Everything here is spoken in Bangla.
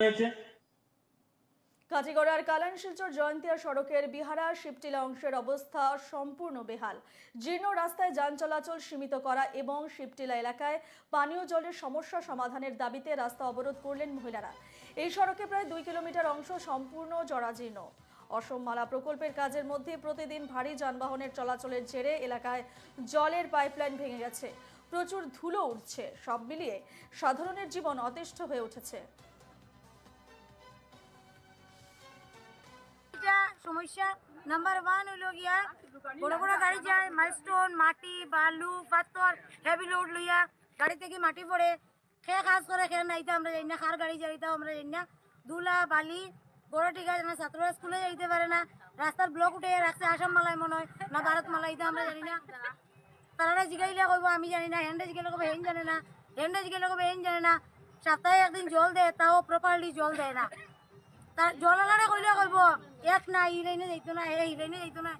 হয়েছে? কালান শিলচর জয়ন্তিয়া সড়কের বিহারা শিবটিলা অংশের অবস্থা সম্পূর্ণ বেহাল। জীর্ণ রাস্তায় যান চলাচল সীমিত করা এবং শিবটিলা এলাকায় পানীয় জলের সমস্যা সমাধানের দাবিতে রাস্তা অবরোধ করলেন মহিলারা। এই সড়কে প্রায় দুই কিলোমিটার অংশ সম্পূর্ণ জরাজীর্ণ। অসম মালা প্রকল্পের কাজের মধ্যে প্রতিদিন ভারী যানবাহনের চলাচলের জেরে এলাকায় জলের পাইপলাইন ভেঙে গেছে। প্রচুর ধুলো উঠছে। সব মিলিয়ে সাধারণের জীবন অতিষ্ঠ হয়ে উঠেছে। সমস্যা নাম্বার ওয়ান হইল গিয়া বড় বড় গাড়ি যায় মাইলস্টোন মাটি, বালু, পাথর হেভি লোড লইয়া গাড়ি থেকে মাটি পড়ে। খে কাজ করে খে নাইতে আমরা যাই না খার গাড়ি যাইতাম আমরা যাই না। দুলা, বালি, বড় ঠিক আছে, না ছাত্ররা স্কুলে যাইতে পারে না। রাস্তার ব্লক উঠে রাখছে, আসাম মালায় মনে হয়, না ভারত মালাই এটা আমরা জানি না। তারা জিগাইলে কইব, আমি জানি না হেন্ডে জিগাইলে কবে হেন জানে না। হেন্ডে জিগাইলে কবে হেন জানে না। সপ্তাহে একদিন জল দেয়, তাও প্রপারলি জল দেয় না। তার জল আলারে কইলে না ই লাইনে যাইতো না এই লাইনে যাইতো না